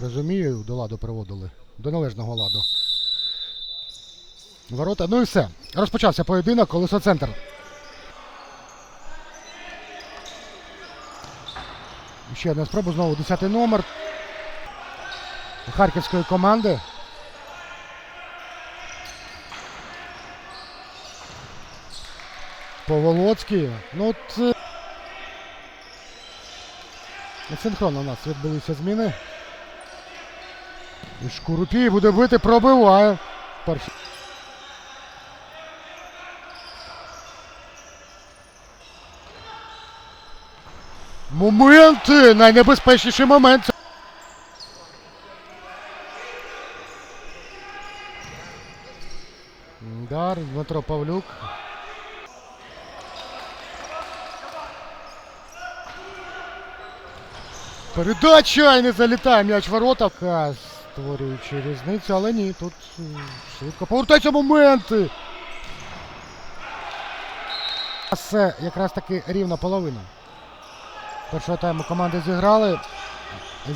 розумію, до ладу приводили. До належного ладу. Ворота. Ну і все. Розпочався поєдинок, колесо центр. Ще одна спроба, знову 10 номер. Харківської команди. Поволоцький. Ну от. е, Синхронно у нас відбулися зміни. І Шкурупій буде бити, пробиває. Перший. Моменти! Найнебезпечніший момент. Удар, Дмитро Павлюк. Передача не залітає м'яч ворота. Створюючи різницю, але ні, тут швидко повертаються моменти. Це якраз таки рівна половина. Першого тайму команди зіграли.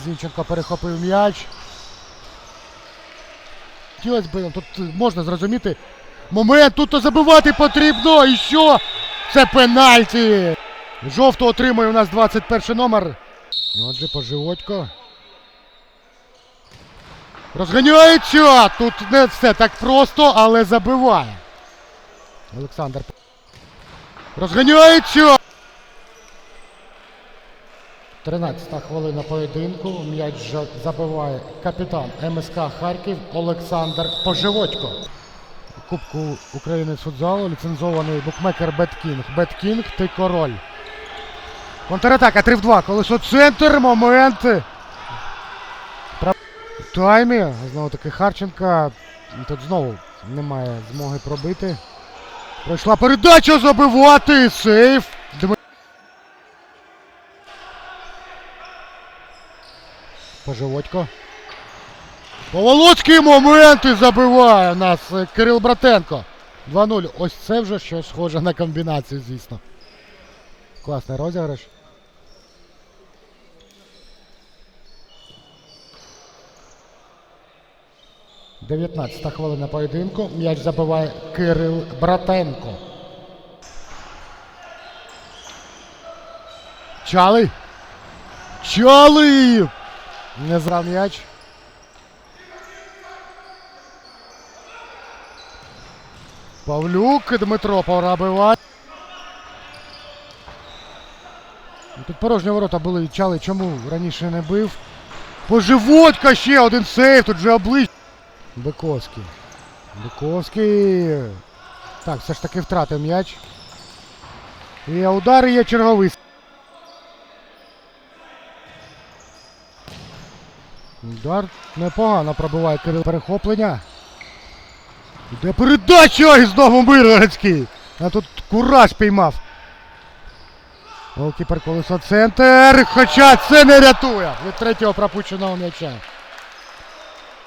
Зінченко перехопив м'яч. Хотілося б, тут можна зрозуміти. Момент тут то забивати потрібно. І що? Це пенальті. Жовто отримує у нас 21 номер. Ну, отже, поживотько. Розганяється! Тут не все так просто, але забиває. Олександр. Розганяється! 13-та хвилина поєдинку. М'яч забиває капітан МСК Харків Олександр Поживотько. Кубку України футзалу ліцензований букмекер Беткінг. Беткінг, ти король. Контратака 3 в 2. Колесо центр. Моменти. Таймі. Знову таки Харченка. І Тут знову немає змоги пробити. Пройшла передача забивати. Сейф. Дми- Поживотько. Поволоцький моменти забиває нас е, Кирил Братенко. 2-0. Ось це вже щось схоже на комбінацію, звісно. Класний розіграш. Дев'ятнадцята хвилина поєдинку. М'яч забиває Кирил Братенко. Чалий. Чалий! Не зрав м'яч. Павлюк Дмитро пора бивати. Тут порожні ворота були чали, чому раніше не бив. Поживотька ще один сейф, тут же обличчя. Биковський. Биковський. Так, все ж таки втратив м'яч. І удар є черговий. Удар непогано пробиває Кирил перехоплення. Іде передача і знову Миргородський. А тут кураж піймав. Голкіпер колесо центр. Хоча це не рятує від третього пропущеного м'яча.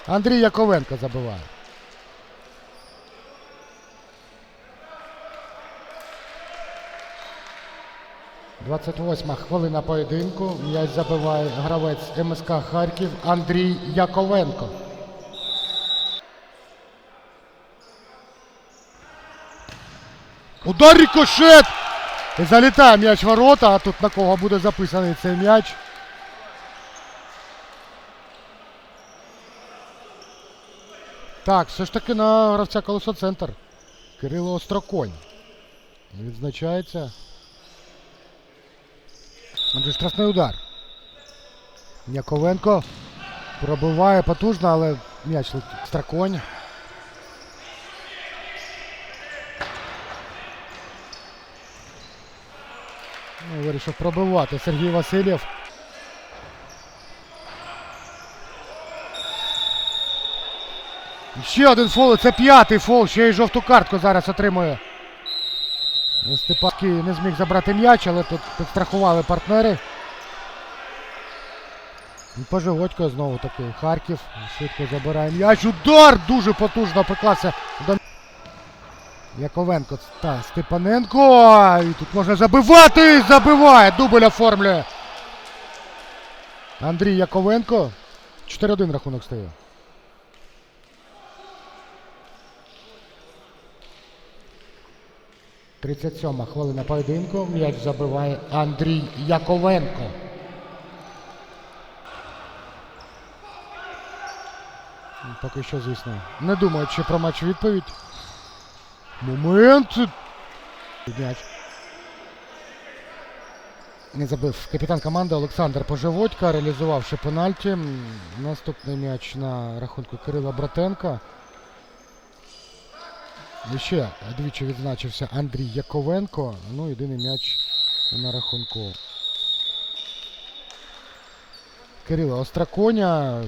Андрій Яковенко забиває. Двадцять восьма хвилина поєдинку. М'яч забиває гравець МСК Харків Андрій Яковенко. Удар рикошет! І залітає м'яч ворота, а тут на кого буде записаний цей м'яч. Так, все ж таки на гравця колесо центр. Кирило Остроконь. Відзначається. Отже, штрафний удар. Яковенко пробиває потужно, але м'яч. Остроконь. Ну, вирішив пробивати Сергій Васильєв. Ще один фол, це п'ятий фол, ще й жовту картку зараз отримує. Степанський не зміг забрати м'яч, але тут підстрахували партнери. І Поживотько знову таки Харків. Швидко забирає м'яч. Удар дуже потужно приклався до Яковенко та Степаненко. І тут можна забивати. Забиває. Дубль оформлює. Андрій Яковенко. 4-1 рахунок стає. Тридцять сьома хвилина поєдинку. М'яч забиває Андрій Яковенко. Поки що, звісно, не думаючи про матч відповідь. Момент. М'яч. Не забив капітан команди Олександр Поживодька, реалізувавши пенальті. Наступний м'яч на рахунку Кирила Братенка. І ще двічі відзначився Андрій Яковенко. Ну, єдиний м'яч на рахунку Кирила Остраконя.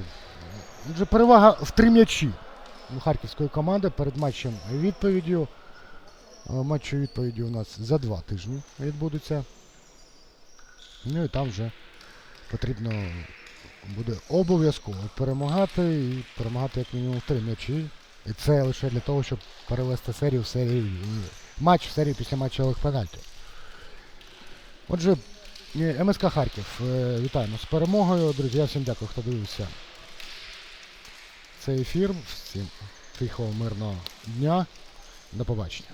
Отже, перевага в три м'ячі харківської команди перед матчем відповіддю. Е, відповіді у нас за два тижні відбудуться. Ну і там вже потрібно буде обов'язково перемагати і перемагати як мінімум три м'ячі. І це лише для того, щоб перевести серію в серію матч в серію після матчевих пенальтів. Отже, МСК Харків. е, Вітаємо з перемогою. Друзі, я всім дякую, хто дивився цей ефір. Всім тихого, мирного дня. До побачення.